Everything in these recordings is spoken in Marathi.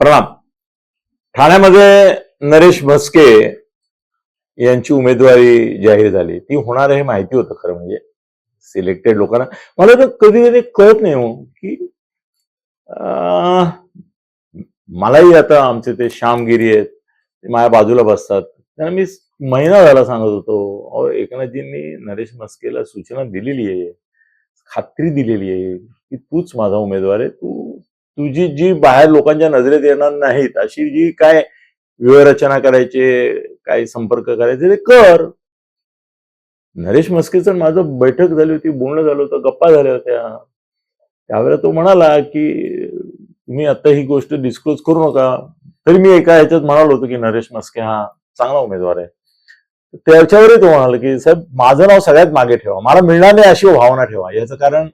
प्रणाम. ठाण्यामध्ये नरेश म्हस्के यांची उमेदवारी जाहीर झाली. ती होणार हे माहिती होतं खरं म्हणजे. सिलेक्टेड लोकांना. मला तर कधी कधी कळत नाही हो की मलाही आता आमचे ते श्यामगिरी आहेत ते माझ्या बाजूला बसतात. त्यांना मी महिना झाला सांगत होतो अहो एकनाथजींनी नरेश मस्केला सूचना दिलेली आहे खात्री दिलेली आहे की तूच माझा उमेदवार आहे तू तुझी जी बाहेर लोकांच्या नजरेत येणार नाहीत अशी जी काय व्यूहरचना करायचे काय संपर्क करायचे ते कर. नरेश मस्केचं माझं बैठक झाली होती बोलणं झालं होतं गप्पा झाल्या होत्या. त्यावेळेला तो म्हणाला की तुम्ही आता ही गोष्ट डिस्क्लोज करू नका. तरी मी एका ह्याच्यात म्हणालो होतो की नरेश मस्के हा चांगला उमेदवार आहे. त्याच्यावरही तो म्हणाला की साहेब माझं नाव सगळ्यात मागे ठेवा. मला मिळणार नाही अशी भावना ठेवा. याचं कारण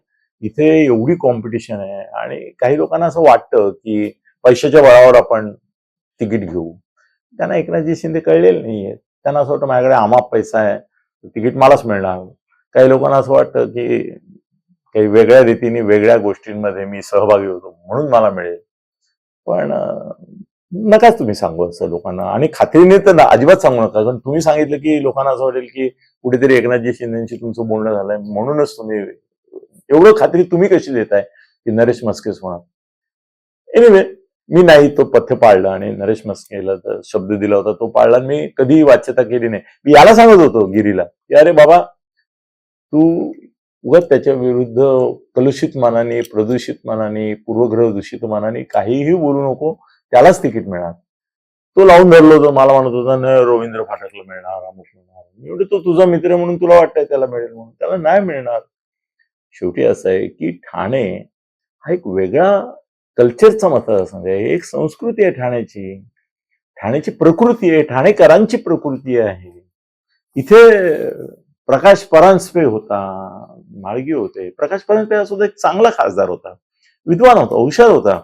इथे एवढी कॉम्पिटिशन आहे आणि काही लोकांना असं वाटतं की पैशाच्या बळावर आपण तिकीट घेऊ. त्यांना एकनाथजी शिंदे कळलेले नाहीये. त्यांना असं वाटतं माझ्याकडे आमाप पैसा आहे तिकीट मलाच मिळणार. काही लोकांना असं वाटतं की काही वेगळ्या रीतीने वेगळ्या गोष्टींमध्ये मी सहभागी होतो म्हणून मला मिळेल. पण नकाच तुम्ही सांगू असं लोकांना. आणि खात्रीने तर अजिबात सांगू नका. कारण तुम्ही सांगितलं की लोकांना असं वाटेल की कुठेतरी एकनाथजी शिंदेशी तुमचं बोलणं झालंय म्हणूनच तुम्ही एवढं खात्री तुम्ही कशी देताय की नरेश मस्केच होणार? एनिवे मी नाही तो पथ्य पाळला आणि नरेश मस्केला शब्द दिला होता तो पाळला मी कधीही वाच्यता केली नाही. मी याला सांगत होतो गिरीला की अरे बाबा तू उगाच त्याच्या विरुद्ध कलुषित मानाने प्रदूषित मानाने पूर्वग्रह दूषित मानाने काहीही बोलू नको त्यालाच तिकीट मिळणार. तो लावून धरलो होतो मला म्हणत होता न रवींद्र फाटकला मिळणार अमुक मिळणार. एवढे तो तुझा मित्र म्हणून तुला वाटतंय त्याला मिळेल म्हणून. त्याला नाही मिळणार. शेवटी असं आहे की ठाणे हा एक वेगळा कल्चरचा मतदारसंघ आहे. एक संस्कृती आहे ठाण्याची. ठाण्याची प्रकृती आहे ठाणेकरांची प्रकृती आहे. इथे प्रकाश परांजपे होता माळगी होते. प्रकाश परांजपे हा सुद्धा एक चांगला खासदार होता. विद्वान होता हुशार होता.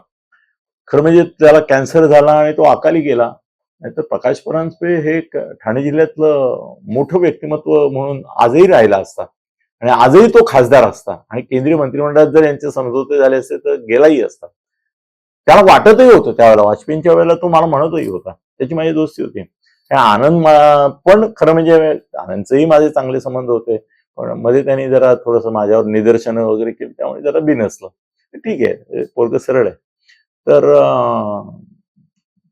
खरं म्हणजे त्याला कॅन्सर झाला आणि तो अकाली गेला. नाहीतर प्रकाश परांजपे हे एक ठाणे जिल्ह्यातलं मोठं व्यक्तिमत्व म्हणून आजही राहिला असता. आणि आजही तो खासदार असता. आणि केंद्रीय मंत्रिमंडळात जर यांचे समझोते झाले असते तर गेलाही असता. त्याला वाटतही होतं त्यावेळेला वाजपेयींच्या वेळेला तो मला म्हणतही होता. त्याची माझी दोस्ती होती. आनंद पण खरं म्हणजे आनंदचेही माझे चांगले संबंध होते. पण मध्ये त्यांनी जरा थोडस माझ्यावर निदर्शनं वगैरे केली त्यामुळे जरा बिनसलं ठीक आहे पोरग सरळ आहे. तर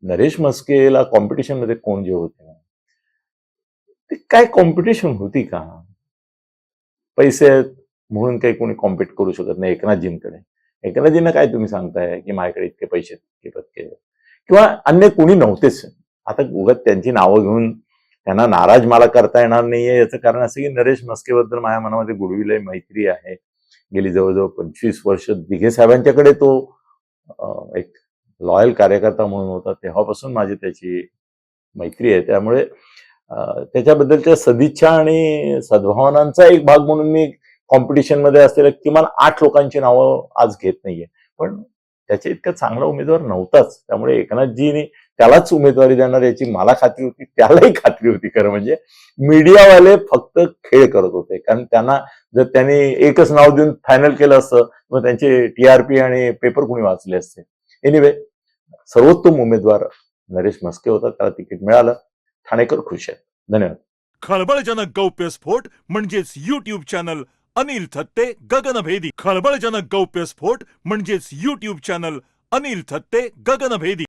नरेश मस्केला कॉम्पिटिशनमध्ये कोण जे होते? ते काय कॉम्पिटिशन होती का? पैसे आहेत म्हणून काही कोणी कॉम्पिट करू शकत नाही एकनाथजींकडे एकनाथजींना काय तुम्ही सांगताय? की माझ्याकडे इतके पैसे इतके पत्के किंवा अन्य कोणी नव्हतेच. आता उगत त्यांची नावं घेऊन त्यांना नाराज मला करता येणार नाहीये याचं कारण असं की नरेश मस्केबद्दल माझ्या मनामध्ये गुडविले मैत्री आहे. गेली जवळजवळ पंचवीस वर्ष दिघे साहेबांच्याकडे तो एक लॉयल कार्यकर्ता म्हणून होता. तेव्हापासून माझी त्याची मैत्री आहे. त्यामुळे त्याच्याबद्दलच्या सदिच्छा आणि सद्भावनांचा एक भाग म्हणून मी कॉम्पिटिशनमध्ये असलेल्या किमान आठ लोकांची नावं आज घेत नाहीये. पण त्याच्या इतका चांगला उमेदवार नव्हताच. त्यामुळे एकनाथजीने त्यालाच उमेदवारी देणार याची मला खात्री होती त्यालाही खात्री होती खरं म्हणजे. मीडियावाले फक्त खेळ करत होते. कारण त्यांना जर त्यांनी एकच नाव देऊन फायनल केलं असतं मग त्यांचे टीआरपी आणि पेपर कुणी वाचले असते? एनिवे सर्वोत्तम उमेदवार नरेश मस्के होता. त्याला तिकीट मिळालं. ठाणेकर खुश आहेत. धन्यवाद. खळबळजनक गौप्यस्फोट म्हणजेच युट्यूब चॅनल अनिल थत्ते गगनभेदी. खळबळजनक गौप्यस्फोट म्हणजेच युट्यूब चॅनल अनिल थत्ते गगनभेदी.